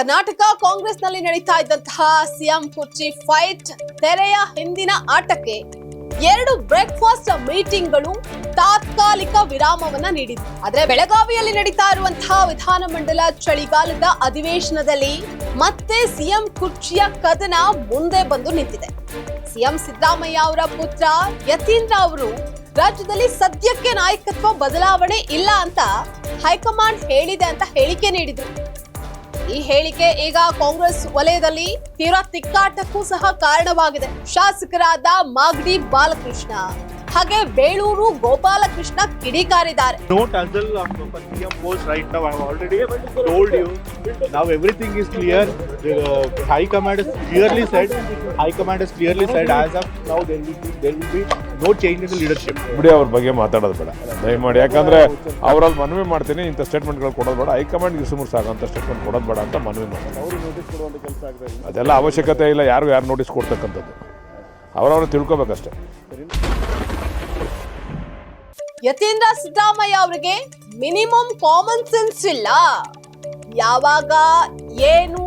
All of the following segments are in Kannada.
ಕರ್ನಾಟಕ ಕಾಂಗ್ರೆಸ್ನಲ್ಲಿ ನಡೀತಾ ಇದ್ದಂತಹ ಸಿಎಂ ಕುರ್ಚಿ ಫೈಟ್ ತೆರೆಯ ಹಿಂದಿನ ಆಟಕ್ಕೆ ಎರಡು ಬ್ರೇಕ್ಫಾಸ್ಟ್ ಮೀಟಿಂಗ್ಗಳು ತಾತ್ಕಾಲಿಕ ವಿರಾಮವನ್ನ ನೀಡಿದೆ. ಆದ್ರೆ ಬೆಳಗಾವಿಯಲ್ಲಿ ನಡೀತಾ ಇರುವಂತಹ ವಿಧಾನಮಂಡಲ ಚಳಿಗಾಲದ ಅಧಿವೇಶನದಲ್ಲಿ ಮತ್ತೆ ಸಿಎಂ ಕುರ್ಚಿಯ ಕದನ ಮುಂದೆ ಬಂದು ನಿಂತಿದೆ. ಸಿಎಂ ಸಿದ್ದರಾಮಯ್ಯ ಅವರ ಪುತ್ರ ಯತೀಂದ್ರ ಅವರು ರಾಜ್ಯದಲ್ಲಿ ಸದ್ಯಕ್ಕೆ ನಾಯಕತ್ವ ಬದಲಾವಣೆ ಇಲ್ಲ ಅಂತ ಹೈಕಮಾಂಡ್ ಹೇಳಿದೆ ಅಂತ ಹೇಳಿಕೆ ನೀಡಿದ್ರು. ಈ ಹೇಳಿಕೆ ಈಗ ಕಾಂಗ್ರೆಸ್ ವಲಯದಲ್ಲಿ ತೀವ್ರ ತಿಕ್ಕಾಟಕ್ಕೂ ಸಹ ಕಾರಣವಾಗಿದೆ ಶಾಸಕರಾದ ಮಾಗಡಿ ಬಾಲಕೃಷ್ಣ ಹಾಗೆ ಬೇಳೂರು ಗೋಪಾಲಕೃಷ್ಣ ಕಿಡಿಕಾರಿದ್ದಾರೆ Don't everything is clear uh, has clearly said as of now there will be there will be no change in leadership. ಬಿಡಿ ಅವ್ರ ಬಗ್ಗೆ ಮಾತಾಡೋದು ಬೇಡ. ದಯಮಾಡಿ. ಯಾಕಂದ್ರೆ ಅವರಲ್ಲಿ ಮನವಿ ಮಾಡ್ತೀನಿ ಇಂಥ ಸ್ಟೇಟ್ಮೆಂಟ್ಗಳು ಕೊಡೋದು ಬೇಡ. ಹೈಕಮಾಂಡ್ಗೆ ಸುಮಾರು ಸಾಕಂತ ಸ್ಟೇಟ್ಮೆಂಟ್ ಕೊಡೋದು ಬೇಡ ಅಂತ ಮನವಿ ಮಾಡ್ತೀನಿ. ಅದೆಲ್ಲ ಅವಶ್ಯಕತೆ ಇಲ್ಲ ಯಾರು ಯಾರು ನೋಟಿಸ್ ಕೊಡ್ತಕ್ಕಂಥದ್ದು. ಅವರವ್ರು ತಿಳ್ಕೊಬೇಕಷ್ಟೇ. ಯತೀಂದ್ರ ಸಿದ್ದರಾಮಯ್ಯ ಅವರಿಗೆ ಮಿನಿಮಮ್ ಕಾಮನ್ ಸೆನ್ಸ್ ಇಲ್ಲ. ಯಾವಾಗ ಏನು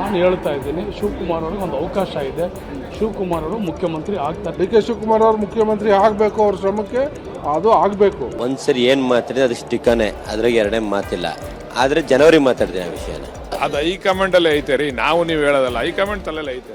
ನಾನು ಹೇಳ್ತಾ ಇದ್ದೀನಿ ಶಿವಕುಮಾರ್ ಅವ್ರಿಗೆ ಒಂದು ಅವಕಾಶ ಇದೆ. ಶಿವಕುಮಾರ್ ಅವರು ಮುಖ್ಯಮಂತ್ರಿ ಆಗ್ತಾರೆ ಡಿ ಕೆ ಶಿವಕುಮಾರ್ ಅವರು ಮುಖ್ಯಮಂತ್ರಿ ಆಗಬೇಕು ಅವ್ರ ಶ್ರಮಕ್ಕೆ ಅದು ಆಗಬೇಕು. ಒಂದ್ಸರಿ ಏನು ಮಾತಾಡಿದ್ರೆ ಅದು ಸ್ಟಿಕ್ಕನೇ ಅದ್ರಾಗ ಎರಡನೇ ಮಾತಿಲ್ಲ. ಆದರೆ ಜನವರಿ ಮಾತಾಡ್ತೀನಿ ಆ ವಿಷಯನ. ಅದು ಹೈಕಮಾಂಡಲ್ಲೇ ಐತೆ ರೀ ನಾವು ನೀವು ಹೇಳೋದಲ್ಲ ಹೈಕಮಾಂಡ್ ತಲೆಯಲ್ಲೇ ಐತೆ.